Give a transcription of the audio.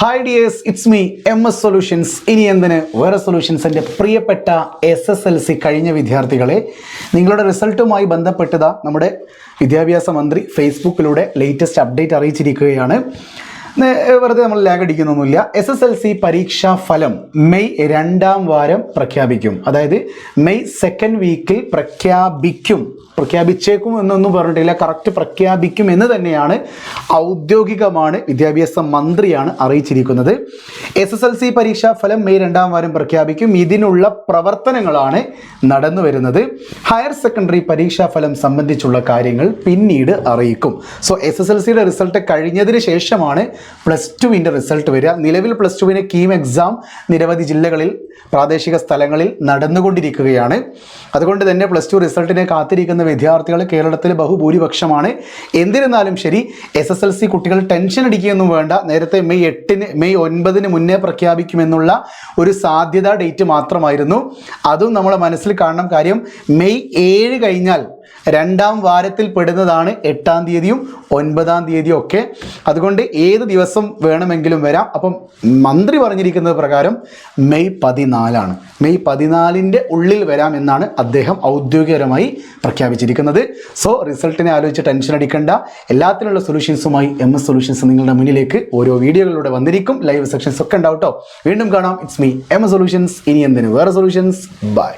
Hi dears it's me M S solutions ഇനി എന്തിന്? വേറെ സൊല്യൂഷൻസിന്റെ പ്രിയപ്പെട്ട എസ് എസ് എൽ സി കഴിഞ്ഞ വിദ്യാർത്ഥികളെ നിങ്ങളുടെ റിസൾട്ടുമായി ബന്ധപ്പെട്ടതാ നമ്മുടെ വിദ്യാഭ്യാസ മന്ത്രി ഫേസ്ബുക്കിലൂടെ ലേറ്റസ്റ്റ് അപ്ഡേറ്റ് അറിയിച്ചിരിക്കുകയാണ്. വെറുതെ നമ്മൾ ലാഗ് അടിക്കുന്നൊന്നുമില്ല. എസ് എസ് എൽ സി പരീക്ഷാ ഫലം മെയ് രണ്ടാം വാരം പ്രഖ്യാപിക്കും. അതായത് മെയ് സെക്കൻഡ് വീക്കിൽ പ്രഖ്യാപിക്കും. പ്രഖ്യാപിച്ചേക്കും എന്നൊന്നും പറഞ്ഞിട്ടില്ല. കറക്റ്റ് പ്രഖ്യാപിക്കും എന്ന് തന്നെയാണ് ഔദ്യോഗികമാണ് വിദ്യാഭ്യാസ മന്ത്രിയാണ് അറിയിച്ചിരിക്കുന്നത്. എസ് എസ് എൽ സി പരീക്ഷാ ഫലം മെയ് രണ്ടാം വാരം പ്രഖ്യാപിക്കും. ഇതിനുള്ള പ്രവർത്തനങ്ങളാണ് നടന്നു വരുന്നത്. ഹയർ സെക്കൻഡറി പരീക്ഷാ ഫലം സംബന്ധിച്ചുള്ള കാര്യങ്ങൾ പിന്നീട് അറിയിക്കും. സോ എസ് എസ് എൽ സിയുടെ റിസൾട്ട് കഴിഞ്ഞതിന് ശേഷമാണ് പ്ലസ് ടുവിന്റെ റിസൾട്ട് വരിക. നിലവിൽ പ്ലസ് ടുവിന് കീം എക്സാം നിരവധി ജില്ലകളിൽ പ്രാദേശിക സ്ഥലങ്ങളിൽ നടന്നുകൊണ്ടിരിക്കുകയാണ്. അതുകൊണ്ട് തന്നെ പ്ലസ് ടു റിസൾട്ടിനെ കാത്തിരിക്കുന്ന വിദ്യാർത്ഥികൾ കേരളത്തിൽ ബഹുഭൂരിപക്ഷമാണ്. എന്നിരുന്നാലും ശരി എസ് എസ് എൽ സി കുട്ടികൾ ടെൻഷൻ അടിക്കുകയൊന്നും വേണ്ട. നേരത്തെ മെയ് എട്ടിന് മെയ് ഒൻപതിന് മുന്നേ പ്രഖ്യാപിക്കുമെന്നുള്ള ഒരു സാധ്യത ഡേറ്റ് മാത്രമായിരുന്നു. അതും നമ്മൾ മനസ്സിൽ കാണണം കാര്യം മെയ് ഏഴ് കഴിഞ്ഞാൽ രണ്ടാം വാരത്തിൽ പെടുന്നതാണ് എട്ടാം തീയതിയും ഒൻപതാം തീയതിയും ഒക്കെ. അതുകൊണ്ട് ഏത് ദിവസം വേണമെങ്കിലും വരാം. അപ്പം മന്ത്രി പറഞ്ഞിരിക്കുന്നത് പ്രകാരം മെയ് പതിനാലാണ്. മെയ് പതിനാലിന്റെ ഉള്ളിൽ വരാം എന്നാണ് അദ്ദേഹം ഔദ്യോഗികപരമായി പ്രഖ്യാപിച്ചിരിക്കുന്നത്. സോ റിസൾട്ടിനെ ആലോചിച്ച് ടെൻഷൻ അടിക്കേണ്ട. എല്ലാത്തിനുള്ള സൊല്യൂഷൻസുമായി എം എസ് സൊല്യൂഷൻസ് നിങ്ങളുടെ മുന്നിലേക്ക് ഓരോ വീഡിയോകളിലൂടെ വന്നിരിക്കും. ലൈവ് സെക്ഷൻസ് ഒക്കെ ഉണ്ടാവും കേട്ടോ വീണ്ടും കാണാം. It's me M S solutions ഇനി എന്തിന്? വേറെ സൊല്യൂഷൻസ് ബൈ